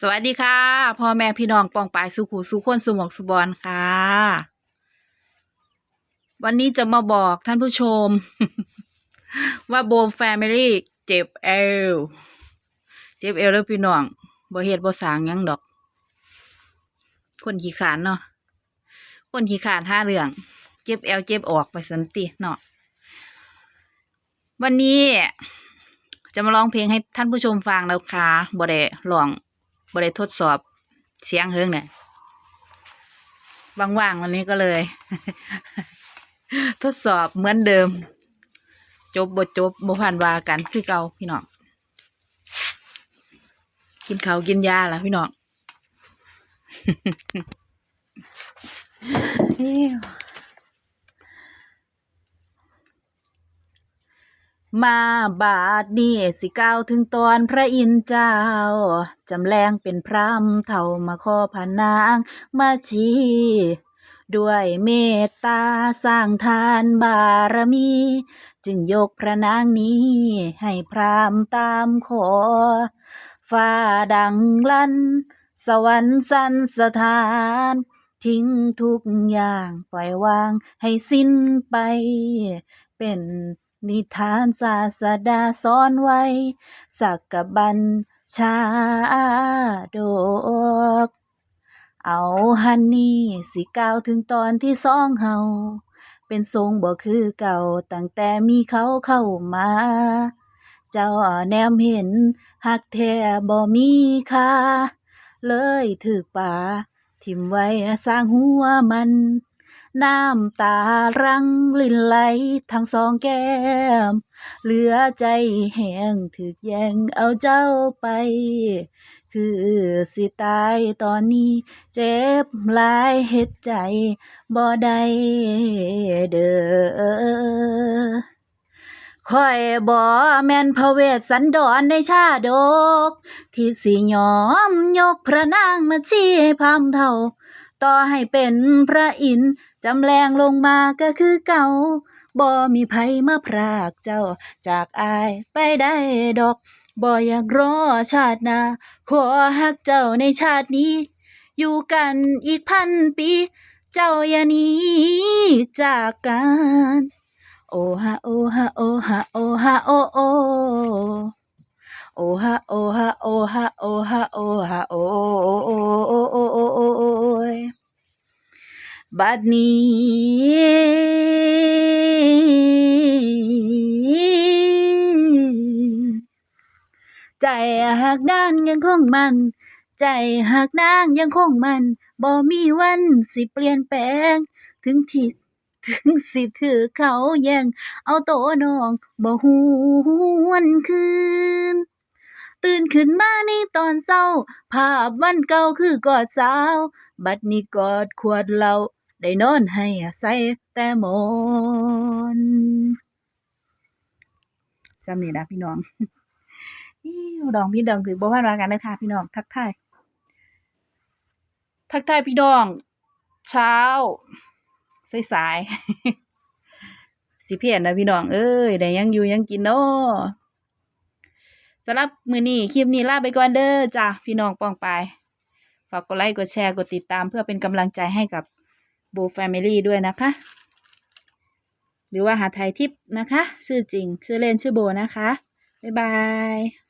สวัสดีค่ะพ่อแม่พี่น้องปองปายสุขูสุขคนสุหมกสุบอนค่ะ วันนี้จะมาบอกท่านผู้ชม ว่าโบมแฟมิลี่เจ็บเอวเจ็บเอวแล้วพี่น้องบ่เฮ็ดบ่สางยังดอก คนขี้ขานเนาะคนขี้ขานห้าเรื่อง เจ็บเอวเจ็บออกไปสันติเนาะวันนี้จะมาร้องเพลงให้ท่านผู้ชมฟังแล้วค่ะบ่ได้ร้อง บ่ได้ทดสอบเสียงเฮิงเนี่ยว่างๆวันนี้ก็เลย ทดสอบเหมือนเดิม จบบ่จบบ่ผ่านวากันคือเก่าพี่น้องกินเขากินยาล่ะพี่น้อง อิ๊ว มาบาดนี้สิกล่าวถึงตอนพระอินทร์เจ้า จำแรงเป็นพรามเท่ามาขอพระนางมาชีด้วยเมตตาสร้างทานบารมี จึงยกพระนางนี้ ให้พรามตามขอ ฟ้าดังลั่น สวรรค์สันสถาน ทิ้งทุกอย่างปล่อยวางให้สิ้นไป เป็น นิทานศาสดาสอนไว้ สักกบัญชาดก เอาฮันนี่สิกล่าวถึงตอนที่สองเฮาเป็นทรงบ่คือเก่าตั้งแต่มีเขาเข้ามา เจ้าแนมเห็นหักแท้บ่มีค่าเลยถือป่า ทิมไว้สร้างหัวมัน น้ำตารังลินไหลทั้งสองแก้ม เหลือใจแห้งถึกแยงเอาเจ้าไป คือสิตายตอนนี้เจ็บหลายเฮ็ดใจบ่ได้เด้อข้อยบ่แม่นพระเวสสันดรในชาดก ที่สิยอมยกพระนางมาชี้ให้พามเท่า ต่อให้เป็นพระอินทร์ จำแรงลงมาก็คือเก่าบ่มีไผมาพรากเจ้า จากอายไปได้ดอกบ่อยากรอชาติหน้าขอฮักเจ้าในชาตินี้ อยู่กันอีกพันปี เจ้าอย่าหนีจากกัน โอฮะโอฮะโอฮะโอฮะโอโอโอฮะโอฮะโอฮะโอฮะโอฮะโอโอโอโอโอโอโอ บัดนี้ ใจหักด้านยังคงมัน ใจหักนางยังคงมันบ่มีวันสิเปลี่ยนแปลง ถึงที่ถึงสิถือเขาแย่งเอาโตน้องบ่หวนคืน ตื่นขึ้นมาในตอนเช้า ภาพวันเก่าคือกอดสาว บัดนี้กอดขวดเหล้า ได้นอนให้ใส่แต่หมอนซ้ำนี่นะพี่น้องอิ้วดองพี่ดองถือบ่ว่ากันนะคะพี่น้องทักทายทักทายพี่น้อง เช้าสายๆสิเพียนนะพี่น้อง เอ้ยได้ยังอยู่ยังกินเนาะสำหรับมือนี้คลิปนี้ลาไปก่อนเด้อจ้ะพี่น้องป้องไปฝากกดไลค์กดแชร์กดติดตามเพื่อเป็นกำลังใจให้กับ โบแฟมิลี่ด้วยนะคะ หรือว่าหาไทยทิปนะคะ ชื่อจริง ชื่อเล่นชื่อโบนะคะ บ๊ายบาย